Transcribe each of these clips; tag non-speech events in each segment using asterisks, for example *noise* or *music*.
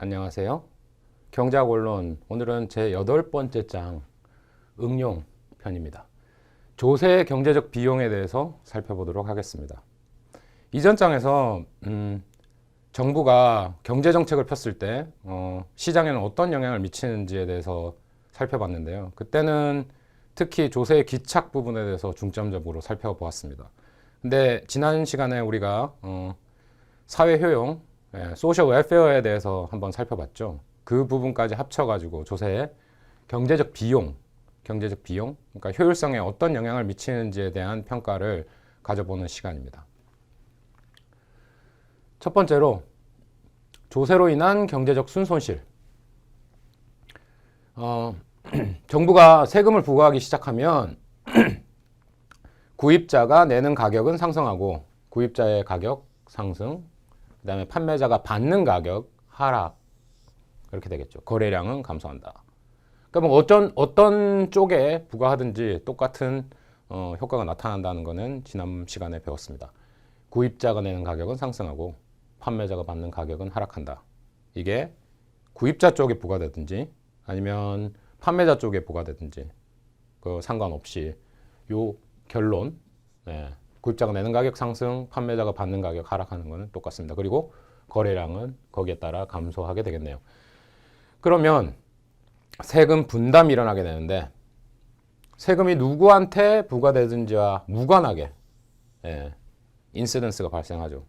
안녕하세요. 경제학 원론 오늘은 제 여덟 번째 장 응용 편입니다. 조세 경제적 비용에 대해서 살펴보도록 하겠습니다. 이전 장에서 음, 정부가 경제 정책을 폈을 때 어, 시장에는 어떤 영향을 미치는지에 대해서 살펴봤는데요. 그때는 특히 조세의 기착 부분에 대해서 중점적으로 살펴보았습니다. 근데 지난 시간에 우리가 어, 사회 효용, 예, 소셜 웰페어에 대해서 한번 살펴봤죠. 그 부분까지 합쳐가지고 조세의 경제적 비용, 경제적 비용, 그러니까 효율성에 어떤 영향을 미치는지에 대한 평가를 가져보는 시간입니다. 첫 번째로 조세로 인한 경제적 순손실. 어, *clears throat* 정부가 세금을 부과하기 시작하면 *clears throat* 구입자가 내는 가격은 상승하고 구입자의 가격 상승, 그 다음에 판매자가 받는 가격 하락 이렇게 되겠죠. 거래량은 감소한다. 그러니까 뭐 어떤 어떤 쪽에 부과하든지 똑같은 어, 효과가 나타난다는 것은 지난 시간에 배웠습니다. 구입자가 내는 가격은 상승하고 판매자가 받는 가격은 하락한다. 이게 구입자 쪽에 부과되든지 아니면 판매자 쪽에 부과되든지 그 상관없이 요 결론 네, 구입자가 내는 가격 상승, 판매자가 받는 가격 하락하는 것은 똑같습니다. 그리고 거래량은 거기에 따라 감소하게 되겠네요. 그러면 세금 분담이 일어나게 되는데 세금이 누구한테 부과되든지와 무관하게 예, 인시던스가 발생하죠.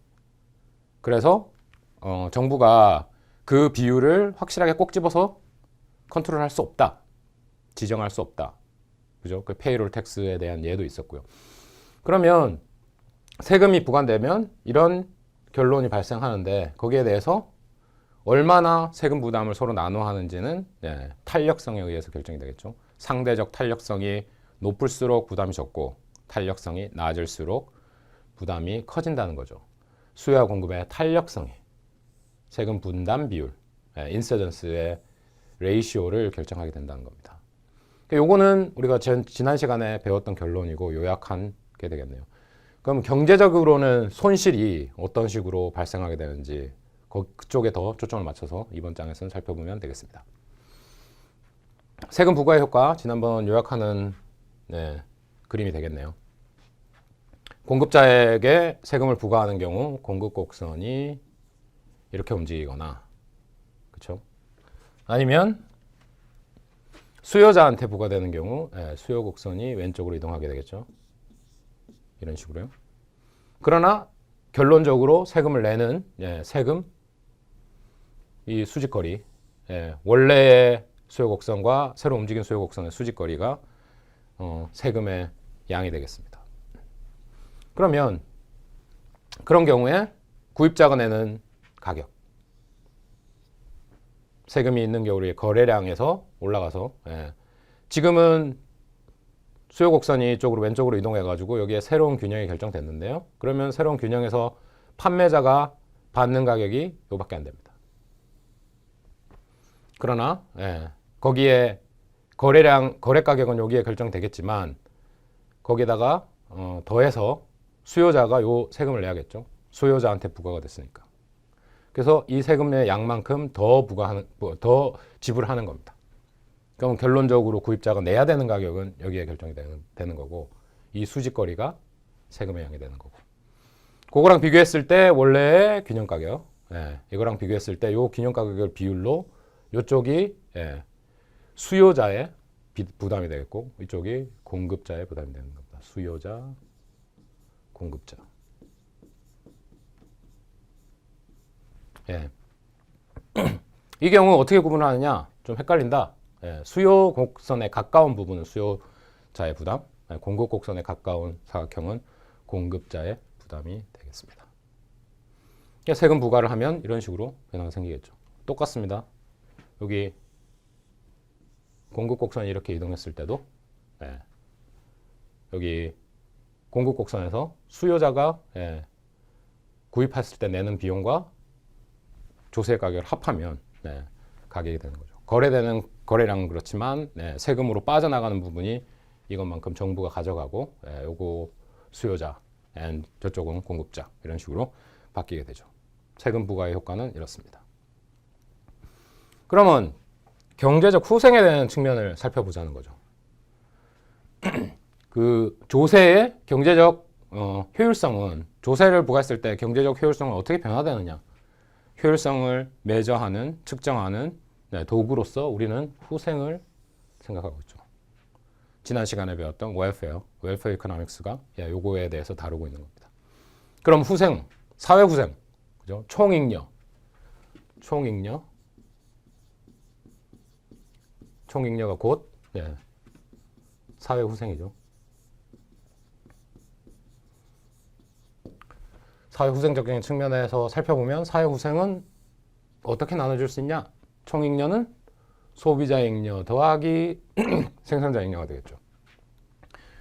그래서 어, 정부가 그 비율을 확실하게 꼭 집어서 컨트롤할 수 없다. 지정할 수 없다. 그죠? 그 페이롤 텍스에 대한 예도 있었고요. 그러면 세금이 부과되면 이런 결론이 발생하는데 거기에 대해서 얼마나 세금 부담을 서로 나눠 하는지는 네, 탄력성에 의해서 결정이 되겠죠. 상대적 탄력성이 높을수록 부담이 적고 탄력성이 낮을수록 부담이 커진다는 거죠. 수요와 공급의 탄력성이 세금 분담 비율, 네, 인서던스의 레이시오를 결정하게 된다는 겁니다. 요거는 우리가 전, 지난 시간에 배웠던 결론이고 요약한 게 되겠네요. 그럼 경제적으로는 손실이 어떤 식으로 발생하게 되는지 그쪽에 더 초점을 맞춰서 이번 장에서는 살펴보면 되겠습니다. 세금 부과의 효과 지난번 요약하는 네, 그림이 되겠네요. 공급자에게 세금을 부과하는 경우 공급 곡선이 이렇게 움직이거나? 아니면 수요자한테 부과되는 경우 네, 수요 곡선이 왼쪽으로 이동하게 되겠죠. 이런 식으로요. 그러나 결론적으로 세금을 내는 예, 세금 이 수직거리 예, 원래의 수요 곡선과 새로 움직인 수요 곡선의 수직거리가 어, 세금의 양이 되겠습니다. 그러면 그런 경우에 구입자가 내는 가격 세금이 있는 경우에 거래량에서 올라가서 예, 지금은 수요 곡선이 이쪽으로 왼쪽으로 이동해 가지고 여기에 새로운 균형이 결정됐는데요. 그러면 새로운 균형에서 판매자가 받는 가격이 요밖에 안 됩니다. 그러나 예, 거기에 거래량 거래 가격은 여기에 결정되겠지만 거기다가 어, 더해서 수요자가 요 세금을 내야겠죠. 수요자한테 부과가 됐으니까. 그래서 이 세금의 양만큼 더 부과하는 더 지불하는 겁니다. 그럼 결론적으로 구입자가 내야 되는 가격은 여기에 결정이 되는, 되는 거고 이 수직거리가 세금의 양이 되는 거고 그거랑 비교했을 때 원래의 균형 가격 예, 이거랑 비교했을 때 요 균형 가격을 비율로 이쪽이 예, 수요자의 비, 부담이 되겠고 이쪽이 공급자의 부담이 되는 겁니다. 수요자, 공급자. 예. *clears throat* 이 경우 어떻게 구분하느냐? 좀 헷갈린다. 예, 수요 곡선에 가까운 부분은 수요자의 부담, 예, 공급 곡선에 가까운 사각형은 공급자의 부담이 되겠습니다. 세금 부과를 하면 이런 식으로 변화가 생기겠죠. 똑같습니다. 여기 공급 곡선이 이렇게 이동했을 때도 예, 여기 공급 곡선에서 수요자가 예, 구입했을 때 내는 비용과 조세 가격을 합하면 네, 가격이 되는 거죠. 거래되는 거래량은 그렇지만 네, 세금으로 빠져나가는 부분이 이것만큼 정부가 가져가고 네, 요거 수요자, 앤 저쪽은 공급자 이런 식으로 바뀌게 되죠. 세금 부과의 효과는 이렇습니다. 그러면 경제적 후생에 대한 측면을 살펴보자는 거죠. *clears throat* 그 조세의 경제적 어, 효율성은 조세를 부과했을 때 경제적 효율성은 어떻게 변화되느냐? 효율성을 매저하는 측정하는 네, 도구로서 우리는 후생을 생각하고 있죠. 지난 시간에 배웠던 웰페어, 웰페어 이코노믹스가 예, 요거에 대해서 다루고 있는 겁니다. 그럼 후생, 사회 후생, 그죠? 총익녀, 총익녀, 총익녀가 곧 예, 사회 후생이죠. 사회 후생적인 측면에서 살펴보면 사회 후생은 어떻게 나눠줄 수 있냐? 총익녀는 소비자 잉여 더하기 *clears throat* 생산자 잉여가 되겠죠.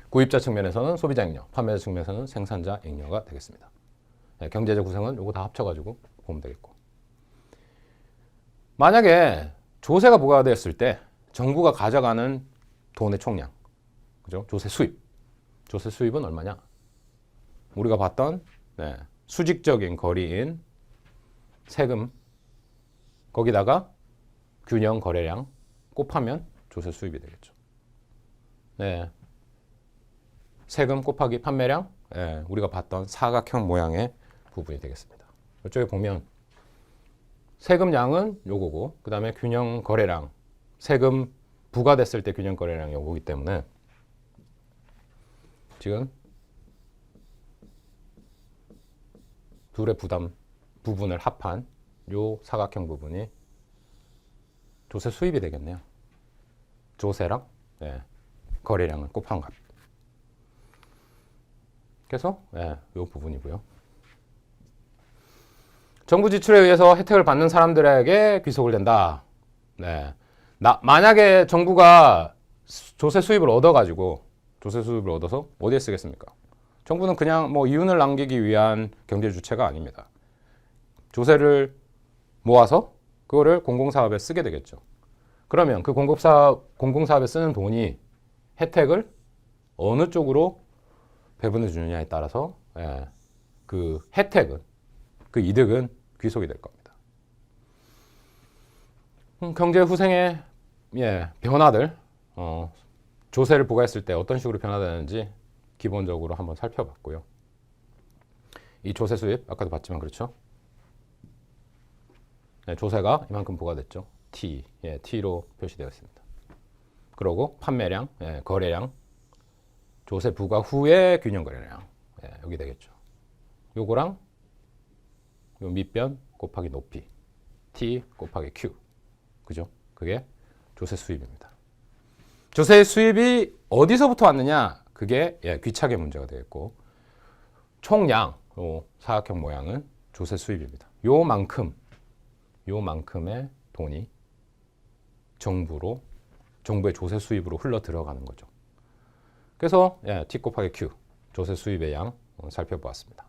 구입자 측면에서는 소비자 잉여, 판매자 측면에서는 생산자 잉여가 되겠습니다. 네, 경제적 구성은 요거 다 합쳐가지고 보면 되겠고. 만약에 조세가 부과되었을 때 정부가 가져가는 돈의 총량, 그죠? 조세 수입, 조세 수입은 얼마냐? 우리가 봤던 네, 수직적인 거리인 세금 거기다가 균형 거래량 곱하면 조세 수입이 되겠죠. 네. 세금 곱하기 판매량, 예, 우리가 봤던 사각형 모양의 부분이 되겠습니다. 이쪽에 보면 세금량은 요거고, 그 다음에 균형 거래량, 세금 부과됐을 때 균형 거래량이 요거기 때문에 지금 둘의 부담 부분을 합한 요 사각형 부분이 조세 수입이 되겠네요. 조세랑 예, 거래량을 곱한 값. 그래서 예, 이 부분이고요. 정부 지출에 의해서 혜택을 받는 사람들에게 귀속을 된다. 네. 나, 만약에 정부가 수- 조세 수입을 얻어가지고 조세 수입을 얻어서 어디에 쓰겠습니까? 정부는 그냥 뭐 이윤을 남기기 위한 경제 주체가 아닙니다. 조세를 모아서 그거를 공공사업에 쓰게 되겠죠. 그러면 그 공공사업, 공공사업에 쓰는 돈이 혜택을 어느 쪽으로 배분해 주느냐에 따라서 예, 그 혜택은 그 이득은 귀속이 될 겁니다. 음, 경제 후생의 예, 변화들 어, 조세를 부과했을 때 어떤 식으로 변화되는지 기본적으로 한번 살펴봤고요. 이 조세 수입 아까도 봤지만 그렇죠. 네, 조세가 이만큼 부과됐죠. T, 예, T로 표시되어 있습니다. 그리고 판매량, 예, 거래량, 조세 부과 후의 균형 거래량, 예, 여기 되겠죠. 요거랑 요 밑변 곱하기 높이, T 곱하기 Q, 그죠? 그게 조세 수입입니다. 조세 수입이 어디서부터 왔느냐? 그게 예, 귀착의 문제가 되겠고 총량, 요 사각형 모양은 조세 수입입니다. 요만큼 요만큼의 돈이 정부로 정부의 조세 수입으로 흘러 들어가는 거죠. 그래서 예, T 곱하기 Q 조세 수입의 양 어, 살펴보았습니다.